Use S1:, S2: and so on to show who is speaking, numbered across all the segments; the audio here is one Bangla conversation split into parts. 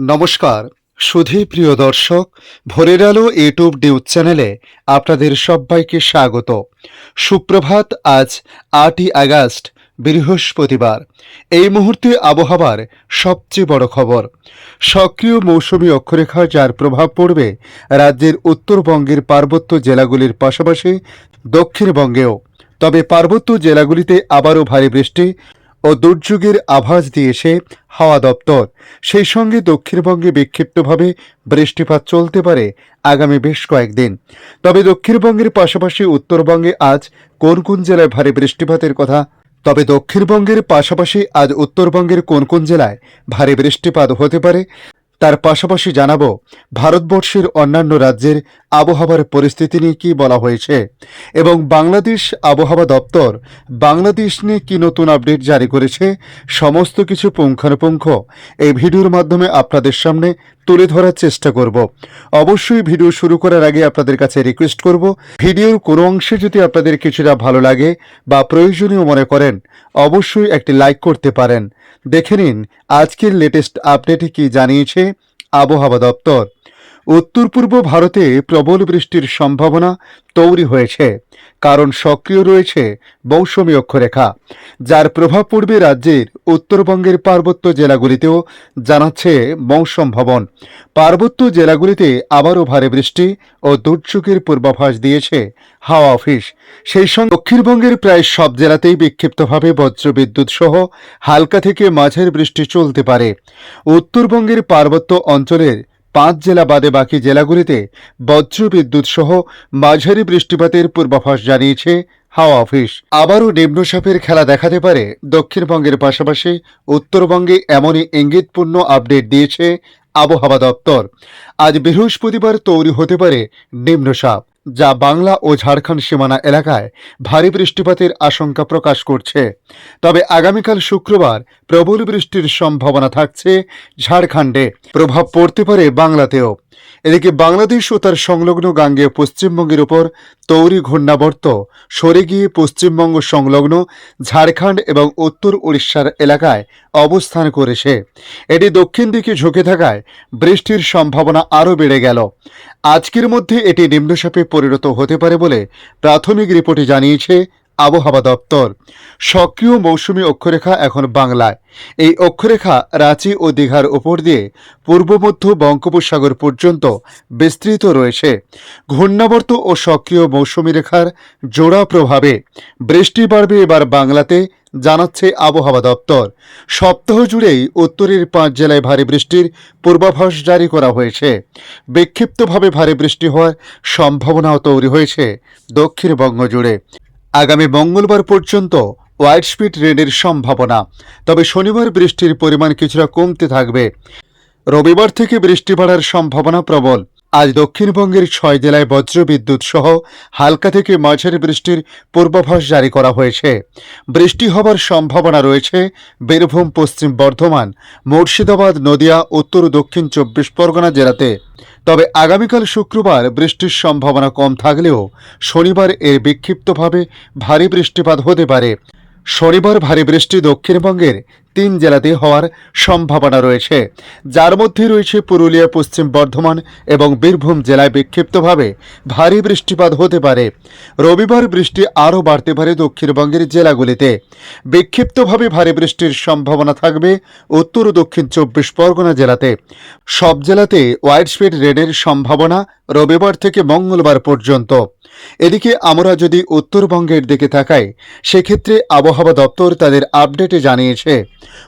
S1: নমস্কার, সুধী প্রিয় দর্শক, ভোরের আলো ইউটিউব নিউজ চ্যানেলে আপনাদের সবাইকে স্বাগত। সুপ্রভাত, আজ আটই আগস্ট, বৃহস্পতিবার। এই মুহূর্তে আবহাওয়ার সবচেয়ে বড় খবর। সক্রিয় মৌসুমি অক্ষরেখা যার প্রভাব পড়বে রাজ্যের উত্তরবঙ্গের পার্বত্য জেলাগুলির পাশাপাশি দক্ষিণবঙ্গেও। তবে পার্বত্য জেলাগুলিতে আবারও ভারী বৃষ্টি ও দুর্যোগের আভাস দিয়েছে হাওয়া দপ্তর। সেই সঙ্গে দক্ষিণবঙ্গে বিক্ষিপ্তভাবে বৃষ্টিপাত চলতে পারে আগামী বেশ কয়েকদিন। তবে দক্ষিণবঙ্গের পাশাপাশি উত্তরবঙ্গে আজ কোন কোন জেলায় ভারী বৃষ্টিপাতের কথা? তবে দক্ষিণবঙ্গের পাশাপাশি আজ উত্তরবঙ্গের কোন কোন জেলায় ভারী বৃষ্টিপাত হতে পারে? তার পাশাপাশি জানাব, ভারতবর্ষের অন্যান্য রাজ্যের আবহাওয়ার পরিস্থিতি নিয়ে কী বলা হয়েছে এবং বাংলাদেশ আবহাওয়া দপ্তর বাংলাদেশ নিয়ে কী নতুন আপডেট জারি করেছে, সমস্ত কিছু পুঙ্খানুপুঙ্খ। এই ভিডিওর মাধ্যমে আপনাদের সামনে তুলে ধরার চেষ্টা করব। অবশ্যই ভিডিও শুরু করার আগে আপনাদের কাছে রিকোয়েস্ট করব, ভিডিওর কোনো অংশে যদি আপনাদের কিছুটা ভালো লাগে বা প্রয়োজনীয় মনে করেন, অবশ্যই একটি লাইক করতে পারেন। দেখে নিন আজকের লেটেস্ট আপডেটে কি জানিয়েছে আবহাওয়া দপ্তর। উত্তর পূর্ব ভারতে প্রবল বৃষ্টির সম্ভাবনা তৈরি হয়েছে, কারণ সক্রিয় রয়েছে মৌসুমী অক্ষরেখা, যার প্রভাব পড়বে রাজ্যের উত্তরবঙ্গের পার্বত্য জেলাগুলিতেও, জানাচ্ছে মৌসুম ভবন। পার্বত্য জেলাগুলিতে আবারও ভারী বৃষ্টি ও দুর্যোগের পূর্বাভাস দিয়েছে হাওয়া অফিস। সেই সঙ্গে দক্ষিণবঙ্গের প্রায় সব জেলাতেই বিক্ষিপ্তভাবে বজ্রবিদ্যুৎ সহ হালকা থেকে মাঝের বৃষ্টি চলতে পারে। উত্তরবঙ্গের পার্বত্য অঞ্চলের পাঁচ জেলা বাদে বাকি জেলাগুলিতে বজ্রবিদ্যুৎ সহ মাঝারি বৃষ্টিপাতের পূর্বাভাস জানিয়েছে হাওয়া অফিস। আবারও নিম্নচাপের খেলা দেখাতে পারে দক্ষিণবঙ্গের পাশাপাশি উত্তরবঙ্গে এমনই ইঙ্গিতপূর্ণ আপডেট দিয়েছে আবহাওয়া দপ্তর। আজ বৃহস্পতিবার তৈরি হতে পারে নিম্নচাপ। যা বাংলা ও ঝাড়খণ্ড সীমানা এলাকায় ভারী বৃষ্টিপাতের আশঙ্কা প্রকাশ করছে। তবে আগামীকাল শুক্রবার প্রবল বৃষ্টির সম্ভাবনা থাকছে ঝাড়খণ্ডে। প্রভাব পড়তে পারে বাংলাতেও। এদিকে বাংলাদেশ ও তার সংলগ্ন গাঙ্গে পশ্চিমবঙ্গের উপর তৈরি ঘূর্ণাবর্ত সরে গিয়ে পশ্চিমবঙ্গ সংলগ্ন ঝাড়খণ্ড এবং উত্তর উড়িষ্যার এলাকায় অবস্থান করেছে। এটি দক্ষিণ দিকে ঝুঁকে থাকায় বৃষ্টির সম্ভাবনা আরও বেড়ে গেল। আজকের মধ্যে এটি নিম্নচাপে পরিণত হতে পারে বলে প্রাথমিক রিপোর্টে জানিয়েছে আবহাওয়া দপ্তর। সক্রিয় মৌসুমী অক্ষরেখা এখন বাংলায়। এই অক্ষরেখা রাঁচি ও দীঘার উপর দিয়ে পূর্ব, মধ্য বঙ্গোপসাগর পর্যন্ত বিস্তৃত রয়েছে। ঘূর্ণাবর্ত ও সক্রিয় মৌসুমী রেখার জোড়া প্রভাবে বৃষ্টি বাড়বে এবার বাংলাতে, জানাচ্ছে আবহাওয়া দপ্তর। সপ্তাহ জুড়েই উত্তরের পাঁচ জেলায় ভারী বৃষ্টির পূর্বাভাস জারি করা হয়েছে। বিক্ষিপ্তভাবে ভারী বৃষ্টি হওয়ার সম্ভাবনাও তৈরি হয়েছে দক্ষিণবঙ্গ জুড়ে। আগামী মঙ্গলবার পর্যন্ত ওয়াইড স্পিড রেনের সম্ভাবনা। তবে শনিবার বৃষ্টির পরিমাণ কিছুটা কমতে থাকবে। রবিবার থেকে বৃষ্টি বাড়ার সম্ভাবনা প্রবল। আজ দক্ষিণবঙ্গের ছয় জেলায় বজ্রবিদ্যুৎ সহ হালকা থেকে মাঝারি বৃষ্টির পূর্বাভাস জারি করা হয়েছে। বৃষ্টি হবার সম্ভাবনা রয়েছে বীরভূম, পশ্চিম বর্ধমান, মুর্শিদাবাদ, নদিয়া, উত্তর, দক্ষিণ চব্বিশ পরগনা জেলাতে। তবে আগামীকাল শুক্রবার বৃষ্টির সম্ভাবনা কম থাকলেও শনিবার এর বিক্ষিপ্তভাবে ভারী বৃষ্টিপাত হতে পারে। শনিবার ভারী বৃষ্টি দক্ষিণবঙ্গের তিন জেলাতে হওয়ার সম্ভাবনা রয়েছে। যার মধ্যে রয়েছে পুরুলিয়া, পশ্চিম বর্ধমান এবং বীরভূম জেলায় বিক্ষিপ্তভাবে ভারী বৃষ্টিপাত হতে পারে। রবিবার বৃষ্টি আরও বাড়তে পারে দক্ষিণবঙ্গের জেলাগুলিতে। বিক্ষিপ্তভাবে ভারী বৃষ্টির সম্ভাবনা থাকবে উত্তর ও দক্ষিণ চব্বিশ পরগনা জেলাতে। সব জেলাতে ওয়াইড স্পিড রেডের সম্ভাবনা রবিবার থেকে মঙ্গলবার পর্যন্ত। এদিকে আমরা যদি উত্তরবঙ্গের দিকে তাকাই, সেক্ষেত্রে আবহাওয়া দপ্তর তাদের আপডেটে জানিয়েছে।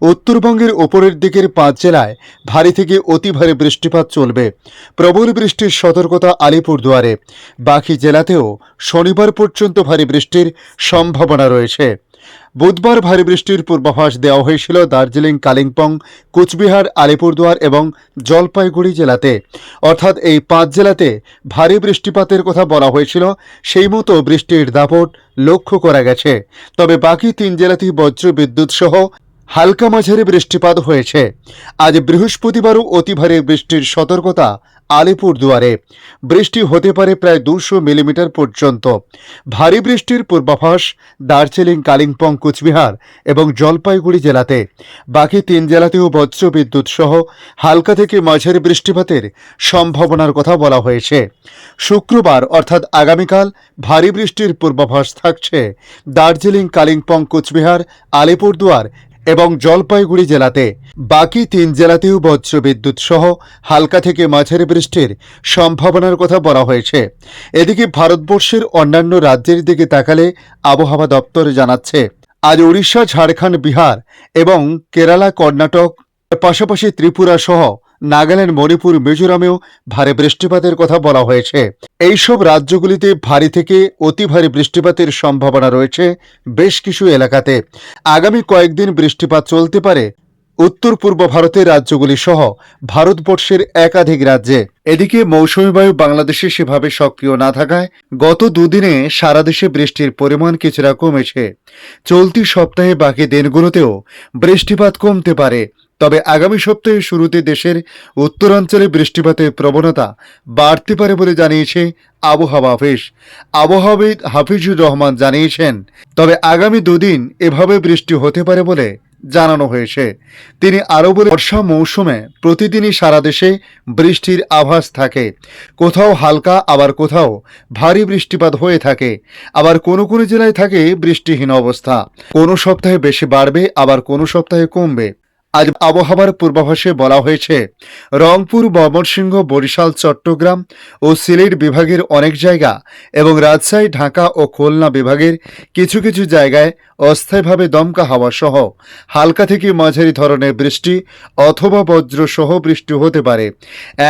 S1: উত্তরবঙ্গের ওপরের দিকের পাঁচ জেলায় ভারী থেকে অতি ভারী বৃষ্টিপাত চলবে। প্রবল বৃষ্টির সতর্কতা আলিপুরদুয়ারে। বাকি জেলাতেও শনিবার পর্যন্ত ভারী বৃষ্টির সম্ভাবনা রয়েছে। বুধবার ভারী বৃষ্টির পূর্বাভাস দেওয়া হয়েছিল দার্জিলিং, কালিম্পং, কুচবিহার, আলিপুরদুয়ার এবং জলপাইগুড়ি জেলাতে। অর্থাৎ এই পাঁচ জেলাতে ভারী বৃষ্টিপাতের কথা বলা হয়েছিল। সেই মতো বৃষ্টির দাপট লক্ষ্য করা গেছে। তবে বাকি তিন জেলাতেই বজ্র বিদ্যুৎ সহ হালকা মাঝারি বৃষ্টিপাত হয়েছে। আজ বৃহস্পতিবারও অতি ভারী বৃষ্টির সতর্কতা আলিপুরদুয়ারে বৃষ্টি হতে পারে প্রায় দুশো মিলিমিটার পর্যন্ত। ভারী বৃষ্টির পূর্বাভাস দার্জিলিং, কালিম্পং, কুচবিহার এবং জলপাইগুড়ি জেলাতে। বাকি তিন জেলাতেও বজ্র বিদ্যুৎ সহ হালকা থেকে মাঝারি বৃষ্টিপাতের সম্ভাবনার কথা বলা হয়েছে। শুক্রবার, অর্থাৎ আগামীকাল, ভারী বৃষ্টির পূর্বাভাস থাকছে দার্জিলিং, কালিম্পং, কুচবিহার, আলিপুরদুয়ার এবং জলপাইগুড়ি জেলাতে। বাকি তিন জেলাতেও বজ্র বিদ্যুৎ সহ হালকা থেকে মাঝারি বৃষ্টির সম্ভাবনার কথা বলা হয়েছে। এদিকে ভারতবর্ষের অন্যান্য রাজ্যের দিকে তাকালে আবহাওয়া দপ্তর জানাচ্ছে, আজ উড়িষ্যা ঝাড়খণ্ড, বিহার এবং কেরালা, কর্ণাটক, পাশাপাশি ত্রিপুরা সহ নাগাল্যান্ড, মণিপুর, মিজোরামেও ভারী বৃষ্টিপাতের কথা বলা হয়েছে। এইসব রাজ্যগুলিতে ভারী থেকে অতি ভারী বৃষ্টিপাতের সম্ভাবনা রয়েছে বেশ কিছু এলাকাতে। আগামী কয়েকদিন বৃষ্টিপাত চলতে পারে। উত্তর পূর্ব ভারতের রাজ্যগুলি সহ ভারতবর্ষের একাধিক রাজ্যে। এদিকে মৌসুমী বায়ু বাংলাদেশে সেভাবে সক্রিয় না থাকায় গত দুদিনে সারা দেশে বৃষ্টির পরিমাণ কিছুটা কমেছে। চলতি সপ্তাহে বাকি দিনগুলোতেও বৃষ্টিপাত কমতে পারে। তবে আগামী সপ্তাহের শুরুতে দেশের উত্তরাঞ্চলে বৃষ্টিপাতের প্রবণতা বাড়তে পারে বলে জানিয়েছে আবহাওয়া অফিস। আবহাওয়াবিদ হাফিজুর রহমান জানিয়েছেন, তবে আগামী দুদিন এভাবে বৃষ্টি হতে পারে বলে জানানো হয়েছে। তিনি আরও বলে বর্ষা মৌসুমে প্রতিদিনই সারা দেশে বৃষ্টির আভাস থাকে। কোথাও হালকা, আবার কোথাও ভারী বৃষ্টিপাত হয়ে থাকে। আবার কোনো কোনো জেলায় থাকে বৃষ্টিহীন অবস্থা। কোনো সপ্তাহে বেশি বাড়বে, আবার কোনো সপ্তাহে কমবে। আজ আবহাওয়ার পূর্বাভাসে বলা হয়েছে, রংপুর, ময়মনসিংহ, বরিশাল, চট্টগ্রাম ও সিলেট বিভাগের অনেক জায়গা এবং রাজশাহী, ঢাকা ও খুলনা বিভাগের কিছু কিছু জায়গায় অস্থায়ীভাবে দমকা হাওয়া সহ হালকা থেকে মাঝারি ধরনের বৃষ্টি অথবা বজ্র সহ বৃষ্টি হতে পারে।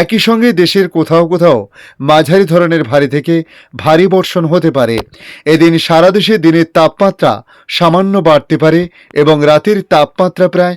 S1: একই সঙ্গে দেশের কোথাও কোথাও মাঝারি ধরনের ভারী থেকে ভারী বর্ষণ হতে পারে। এদিন সারা দেশে দিনের তাপমাত্রা সামান্য বাড়তে পারে এবং রাতের তাপমাত্রা প্রায়